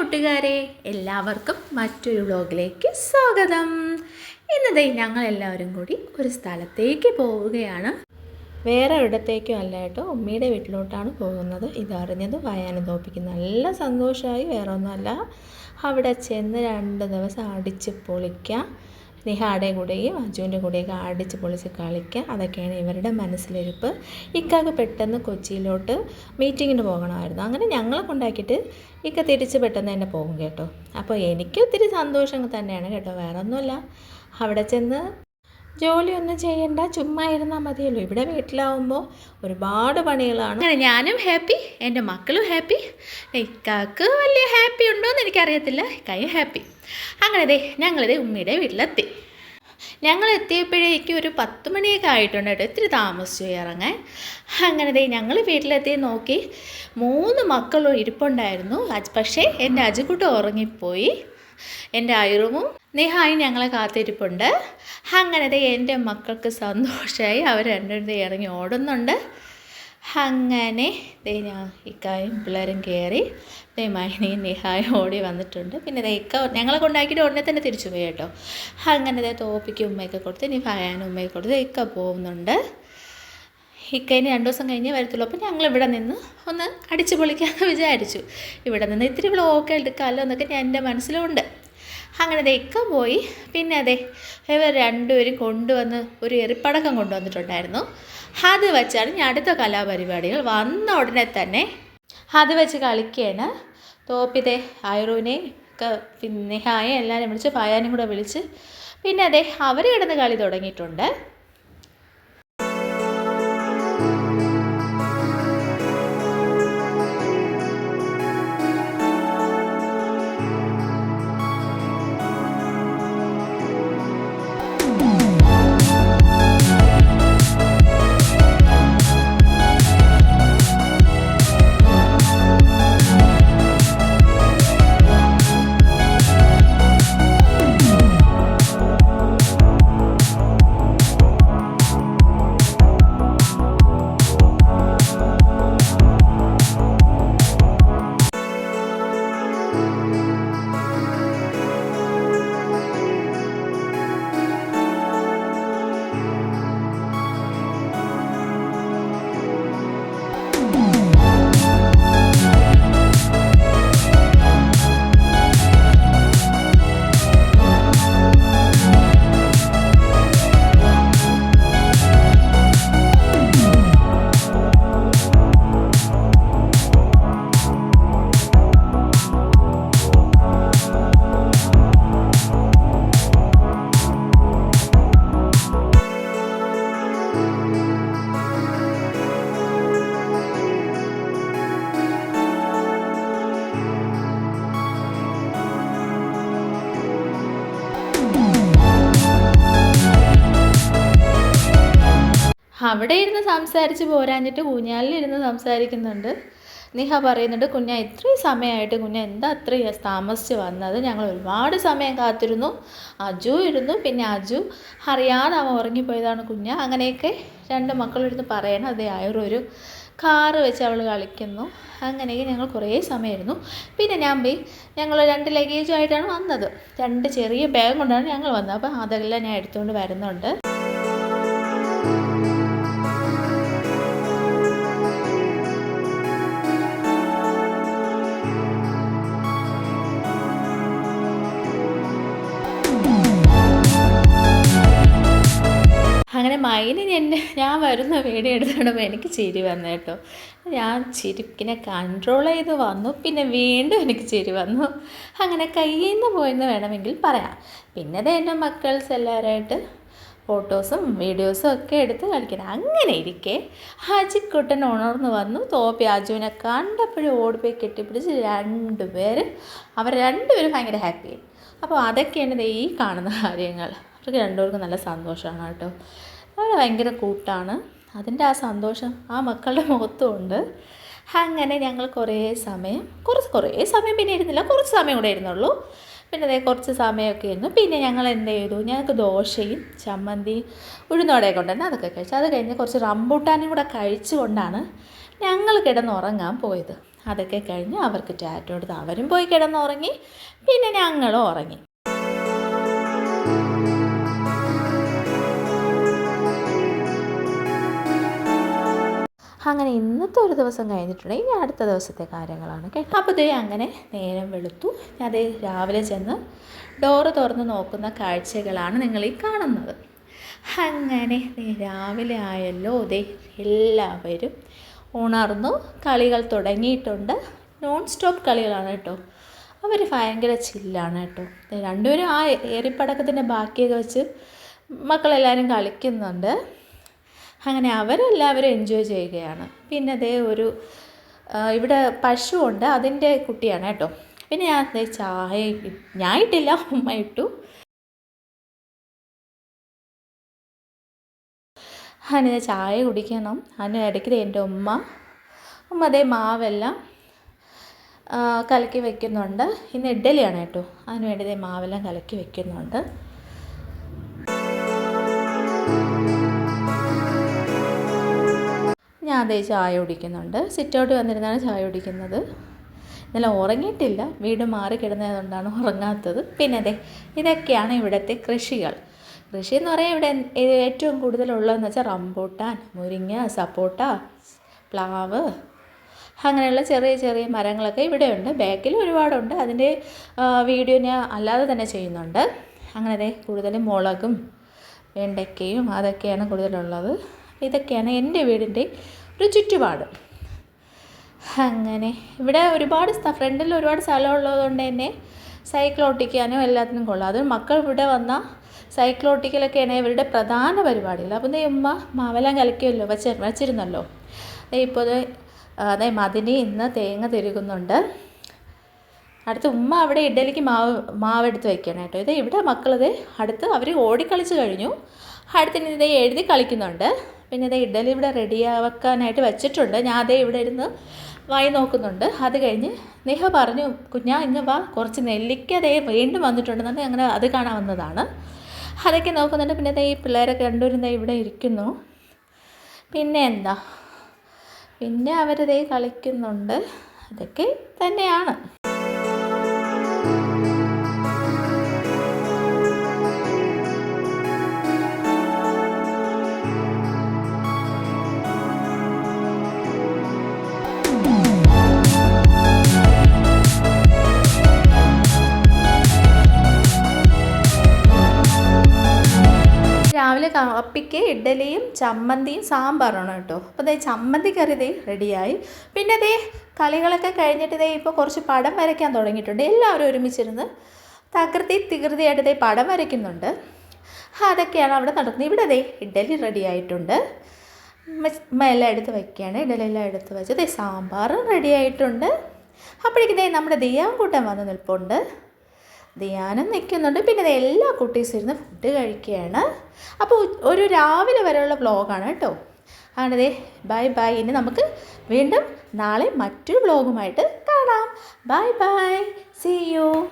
കൂട്ടുകാരെ എല്ലാവർക്കും മറ്റൊരു വ്ലോഗിലേക്ക് സ്വാഗതം. ഇന്നതേ ഞങ്ങൾ എല്ലാവരും കൂടി ഒരു സ്ഥലത്തേക്ക് പോവുകയാണ്. വേറെ ഇടത്തേക്കും അല്ല കേട്ടോ ഉമ്മയുടെ വീട്ടിലോട്ടാണ് പോകുന്നത്. ഇതറിഞ്ഞത് വയാനും തോപ്പിക്ക്. നല്ല സന്തോഷമായി വേറെ ഒന്നുമല്ല അവിടെ ചെന്ന് രണ്ട് ദിവസം അടിച്ച് പൊളിക്കാം. നിഹാടെ കൂടെയും അജുവിന്റെ കൂടെയൊക്കെ അടിച്ച് പൊളിച്ച് കളിക്കുക അതൊക്കെയാണ് ഇവരുടെ മനസ്സിലിരിപ്പ്. ഇക്കാക്ക് പെട്ടെന്ന് കൊച്ചിയിലോട്ട് മീറ്റിങ്ങിന് പോകണമായിരുന്നു. അങ്ങനെ ഞങ്ങളെ കൊണ്ടാക്കിയിട്ട് ഇക്ക തിരിച്ച് പെട്ടെന്ന് തന്നെ പോകും കേട്ടോ. അപ്പോൾ എനിക്ക് ഒത്തിരി സന്തോഷം തന്നെയാണ് കേട്ടോ. വേറെ ഒന്നുമില്ല അവിടെ ചെന്ന് ജോലിയൊന്നും ചെയ്യണ്ട ചുമ്മാ ഇരുന്നാൽ മതിയല്ലോ. ഇവിടെ വീട്ടിലാവുമ്പോൾ ഒരുപാട് പണികളാണ്. അങ്ങനെ ഞാനും ഹാപ്പി എന്റെ മക്കളും ഹാപ്പി. ഇക്കാക്ക് വലിയ ഹാപ്പി ഉണ്ടോ എന്ന് എനിക്കറിയത്തില്ല. ഇക്കായും ഹാപ്പി. അങ്ങനെ ദേ ഞങ്ങളിത് ഉമ്മയുടെ വീട്ടിലെത്തി. ഞങ്ങൾ എത്തിയപ്പോഴേക്കും ഒരു പത്ത് മണിയൊക്കെ ആയിട്ടുണ്ട് കേട്ടോ ഇത്തിരി താമസിച്ചു ഇറങ്ങാൻ. അങ്ങനെ ദേ ഞങ്ങൾ വീട്ടിലെത്തി നോക്കി. മൂന്ന് മക്കളും ഇരിപ്പുണ്ടായിരുന്നു. പക്ഷേ എന്റെ അജുക്കുട്ട് ഉറങ്ങിപ്പോയി. എന്റെ അയറുവും നേഹായും ഞങ്ങളെ കാത്തിരിപ്പുണ്ട്. അങ്ങനെ ദേ എന്റെ മക്കൾക്ക് സന്തോഷമായി അവർ രണ്ടുപേരും ഇറങ്ങി ഓടുന്നുണ്ട്. അങ്ങനെ ഞാൻ ഇക്കായും പിള്ളേരും കയറി ദേ മൈനയും നിഹായും ഓടി വന്നിട്ടുണ്ട്. പിന്നെ ഇക്ക ഞങ്ങളെ കൊണ്ടാക്കിയിട്ട് ഉടനെ തന്നെ തിരിച്ചു പോയി കേട്ടോ. അങ്ങനെ ദേ തോപ്പിക്ക് ഉമ്മയൊക്കെ കൊടുത്ത് ഇനി ഭയാനും ഉമ്മയൊക്കെ കൊടുത്ത് ഇക്ക പോകുന്നുണ്ട്. ഇക്കയിന് രണ്ട് ദിവസം കഴിഞ്ഞേ വരത്തുള്ളൂ. അപ്പോൾ ഞങ്ങൾ ഇവിടെ നിന്ന് ഒന്ന് അടിച്ചു പൊളിക്കാമെന്ന് വിചാരിച്ചു. ഇവിടെ നിന്ന് ഇത്തിരി വ്ളോഗൊക്കെ എടുക്കാമല്ലോ എന്നൊക്കെ ഞാൻ എന്റെ മനസ്സിലുണ്ട്. അങ്ങനെ ദേ പോയി. പിന്നെ അതെ ഇവർ രണ്ടുപേരും കൊണ്ടുവന്ന് ഒരു എറിപ്പടക്കം കൊണ്ടുവന്നിട്ടുണ്ടായിരുന്നു. അത് വെച്ചാണ് ഞാൻ അടുത്ത കലാപരിപാടികൾ. വന്ന ഉടനെ തന്നെ അത് വെച്ച് കളിക്കുകയാണ് തോപ്പിതെ ആയുറുവിനെയും പിന്നെ ഹായ എല്ലാവരും വിളിച്ച് പായാനും കൂടെ വിളിച്ച്. പിന്നെ അതെ അവർ കിടന്ന് കളി തുടങ്ങിയിട്ടുണ്ട്. അവിടെ ഇരുന്ന് സംസാരിച്ച് പോരാഞ്ഞിട്ട് കുഞ്ഞാലിരുന്ന് സംസാരിക്കുന്നുണ്ട്. നിഹ പറയുന്നുണ്ട് കുഞ്ഞ ഇത്രയും സമയമായിട്ട് കുഞ്ഞ എന്താ അത്രയും താമസിച്ച് വന്നത്? ഞങ്ങൾ ഒരുപാട് സമയം കാത്തിരുന്നു. അജു ഇരുന്നു പിന്നെ അജു അറിയാതെ അവൻ ഉറങ്ങിപ്പോയതാണ് കുഞ്ഞ. അങ്ങനെയൊക്കെ രണ്ട് മക്കളിരുന്ന് പറയണം. അതേ ആയൊരു കാറ് വെച്ച് അവൾ കളിക്കുന്നു. അങ്ങനെയൊക്കെ ഞങ്ങൾ കുറേ സമയമായിരുന്നു. പിന്നെ ഞാൻ പോയി ഞങ്ങൾ രണ്ട് ലഗേജുമായിട്ടാണ് വന്നത്. രണ്ട് ചെറിയ ബാഗ് കൊണ്ടാണ് ഞങ്ങൾ വന്നത്. അപ്പോൾ അതെല്ലാം ഞാൻ എടുത്തുകൊണ്ട് വരുന്നുണ്ട്. അങ്ങനെ മൈനി എന്നെ ഞാൻ വരുന്ന വീഡിയോ എടുത്തിടുമ്പോൾ എനിക്ക് ചിരി വന്നു കേട്ടോ. ഞാൻ ചിരിക്കിനെ കൺട്രോൾ ചെയ്ത് വന്നു. പിന്നെ വീണ്ടും എനിക്ക് ചിരി വന്നു. അങ്ങനെ കയ്യിൽ നിന്ന് പോയെന്ന് വേണമെങ്കിൽ പറയാം. പിന്നെ അത് എന്റെ മക്കൾസ് എല്ലാവരായിട്ട് ഫോട്ടോസും വീഡിയോസും ഒക്കെ എടുത്ത് കളിക്കുന്നത് അങ്ങനെ ഇരിക്കെ ഹാജിക്കുട്ടൻ ഉണർന്ന് വന്നു. തോപ്പി അജുവിനെ കണ്ടപ്പോഴും ഓടിപ്പോയി കെട്ടിപ്പിടിച്ച് രണ്ടുപേർ അവർ രണ്ടുപേരും ഭയങ്കര ഹാപ്പിയായി അപ്പോൾ അതൊക്കെയാണ് ഈ കാണുന്ന കാര്യങ്ങൾ. അവർക്ക് രണ്ടുപേർക്കും നല്ല സന്തോഷമാണ് കേട്ടോ. അവർ ഭയങ്കര കൂട്ടാണ്. അതിന്റെ ആ സന്തോഷം ആ മക്കളുടെ മുഖത്തും ഉണ്ട്. അങ്ങനെ ഞങ്ങൾ കുറേ സമയം കുറച്ച് കുറേ സമയം പിന്നെ ഇരുന്നില്ല. കുറച്ച് സമയം കൂടെ ഇരുന്നുള്ളൂ. പിന്നെ അതേ കുറച്ച് സമയമൊക്കെ ഇരുന്നു. പിന്നെ ഞങ്ങൾ എന്ത് ചെയ്തു? ഞങ്ങൾക്ക് ദോശയും ചമ്മന്തി ഉഴുന്നോടെയൊക്കെ ഉണ്ടായിരുന്നു അതൊക്കെ കഴിച്ചു. അത് കഴിഞ്ഞ് കുറച്ച് റംബൂട്ടാനും കൂടെ കഴിച്ചുകൊണ്ടാണ് ഞങ്ങൾ കിടന്നുറങ്ങാൻ പോയത്. അതൊക്കെ കഴിഞ്ഞ് അവർക്ക് ടാറ്റ കൊടുത്ത് അവരും പോയി കിടന്നുറങ്ങി. പിന്നെ ഞങ്ങളും ഉറങ്ങി. അങ്ങനെ ഇന്നത്തെ ഒരു ദിവസം കഴിഞ്ഞിട്ടുണ്ടെങ്കിൽ ഇനി അടുത്ത ദിവസത്തെ കാര്യങ്ങളാണ് കേട്ടോ. അപ്പോൾ ഇതേ അങ്ങനെ നേരം വെളുത്തു. അതേ രാവിലെ ചെന്ന് ഡോറ് തുറന്ന് നോക്കുന്ന കാഴ്ചകളാണ് നിങ്ങൾ ഈ കാണുന്നത്. അങ്ങനെ രാവിലെ ആയല്ലോ ദേ എല്ലാവരും ഉണർന്നു കളികൾ തുടങ്ങിയിട്ടുണ്ട്. നോൺ സ്റ്റോപ്പ് കളികളാണ് കേട്ടോ. അവർ ഭയങ്കര ചില്ലാണ് കേട്ടോ. രണ്ടുപേരും ആ ഏറിപ്പടക്കത്തിന്റെ ബാക്കിയൊക്കെ വെച്ച് മക്കളെല്ലാവരും കളിക്കുന്നുണ്ട്. അങ്ങനെ അവരെല്ലാവരും എൻജോയ് ചെയ്യുകയാണ്. പിന്നെ അതേ ഒരു ഇവിടെ പശുവുണ്ട്. അതിന്റെ കുട്ടിയാണ് കേട്ടോ. പിന്നെ ഞാൻ ചായ ഞാൻ ഇട്ടില്ല ഉമ്മ ഇട്ടു. ഞാൻ ചായ കുടിക്കണം. അതിന് ഇടയ്ക്ക് എന്റെ ഉമ്മ ഉമ്മ അതേ മാവെല്ലാം കലക്കി വെക്കുന്നുണ്ട്. ഇന്ന് ഇഡ്ഡലിയാണ് കേട്ടോ. അതിന് വേണ്ടി മാവെല്ലാം കലക്കി വെക്കുന്നുണ്ട്. ഞാൻ അതേ ചായ കുടിക്കുന്നുണ്ട്. സിറ്റൗട്ട് വന്നിരുന്നാണ് ചായ കുടിക്കുന്നത്. ഇന്നലെ ഉറങ്ങിയിട്ടില്ല. വീട് മാറി കിടന്നതുകൊണ്ടാണ് ഉറങ്ങാത്തത്. പിന്നെ അതെ ഇതൊക്കെയാണ് ഇവിടുത്തെ കൃഷികൾ. കൃഷി എന്ന് പറയാൻ ഇവിടെ ഏറ്റവും കൂടുതലുള്ളതെന്ന് വെച്ചാൽ റംബൂട്ടാൻ മുരിങ്ങ സപ്പോട്ട പ്ലാവ് അങ്ങനെയുള്ള ചെറിയ ചെറിയ മരങ്ങളൊക്കെ ഇവിടെയുണ്ട്. ബാക്കിൽ ഒരുപാടുണ്ട്. അതിന്റെ വീഡിയോ ഞാൻ അല്ലാതെ തന്നെ ചെയ്യുന്നുണ്ട്. അങ്ങനെ കൂടുതലും മുളകും വെണ്ടയ്ക്കയും അതൊക്കെയാണ് കൂടുതലുള്ളത്. ഇതൊക്കെയാണ് എന്റെ വീടിന്റെ ഒരു ചുറ്റുപാട്. അങ്ങനെ ഇവിടെ ഒരുപാട് ഫ്രണ്ടിൽ ഒരുപാട് സ്ഥലമുള്ളത് കൊണ്ട് തന്നെ സൈക്കിൾ ഓട്ടിക്കാനും എല്ലാത്തിനും കൊള്ളാം. അത് മക്കൾ ഇവിടെ വന്നാൽ സൈക്കിൾ ഓട്ടിക്കലൊക്കെയാണ് ഇവരുടെ പ്രധാന പരിപാടികൾ. അപ്പം ദേ ഉമ്മ മാവെല്ലാം കലക്കിയല്ലോ വച്ച വച്ചിരുന്നല്ലോ. ഇപ്പോൾ ദേ മതിനി ഇന്ന് തേങ്ങ തിരുകുന്നുണ്ട്. അടുത്ത് ഉമ്മ അവിടെ ഇഡലിക്ക് മാവ് മാവ് എടുത്ത് വെക്കണം കേട്ടോ. ഇത് ഇവിടെ മക്കളത് അടുത്ത് അവർ ഓടിക്കളിച്ച് കഴിഞ്ഞു. അടുത്തിന് ഇതേ എഴുതി കളിക്കുന്നുണ്ട്. പിന്നെ ഇതേ ഇഡലി ഇവിടെ റെഡിയാക്കാനായിട്ട് വെച്ചിട്ടുണ്ട്. ഞാൻ അതേ ഇവിടെ ഇരുന്ന് വായി നോക്കുന്നുണ്ട്. അത് കഴിഞ്ഞ് നിഹ പറഞ്ഞു കുഞ്ഞാ ഇന്ന് വാ. കുറച്ച് നെല്ലിക്ക അതേ വീണ്ടും വന്നിട്ടുണ്ടെന്നുണ്ടെങ്കിൽ അങ്ങനെ അത് കാണാൻ വന്നതാണ്. അതൊക്കെ നോക്കുന്നുണ്ട്. പിന്നെ ഈ പിള്ളേരൊക്കെ ദേ ഇവിടെ ഇരിക്കുന്നു. പിന്നെ എന്താ? പിന്നെ അവരതേ കളിക്കുന്നുണ്ട്. അതൊക്കെ തന്നെയാണ്. രാവിലെ കാപ്പിക്ക് ഇഡ്ഡലിയും ചമ്മന്തിയും സാമ്പാറാണ് കേട്ടോ. അപ്പോൾ ദേ ചമ്മന്തി കറി ദേ റെഡിയായി. പിന്നെ ദേ കളികളൊക്കെ കഴിഞ്ഞിട്ട് ദേ ഇപ്പോൾ കുറച്ച് പടം വരയ്ക്കാൻ തുടങ്ങിയിട്ടുണ്ട്. എല്ലാവരും ഒരുമിച്ചിരുന്ന് തകൃതി തികൃതിയായിട്ട് ദേ പടം വരയ്ക്കുന്നുണ്ട്. അതൊക്കെയാണ് അവിടെ നടക്കുന്നത്. ഇവിടെ ദേ ഇഡ്ഡലി റെഡി ആയിട്ടുണ്ട്. എല്ലാം എടുത്ത് വയ്ക്കുകയാണ് ഇഡലി എല്ലാം എടുത്ത് വെച്ച് ദേ സാമ്പാർ റെഡി ആയിട്ടുണ്ട്. അപ്പോഴേക്കും ദേ നമ്മുടെ ദിയാൻകൂട്ടൻ വന്ന് നിൽപ്പുണ്ട്. ധ്യാനം നിൽക്കുന്നുണ്ട്. പിന്നെ എല്ലാ കുട്ടീസും ഇരുന്ന് ഫുഡ് കഴിക്കുകയാണ്. അപ്പോൾ ഒരു രാവിലെ വരെയുള്ള വ്ലോഗാണ് കേട്ടോ. ആണതേ ബൈ ബൈ ഇനി നമുക്ക് വീണ്ടും നാളെ മറ്റൊരു വ്ലോഗുമായിട്ട് കാണാം. Bye bye C U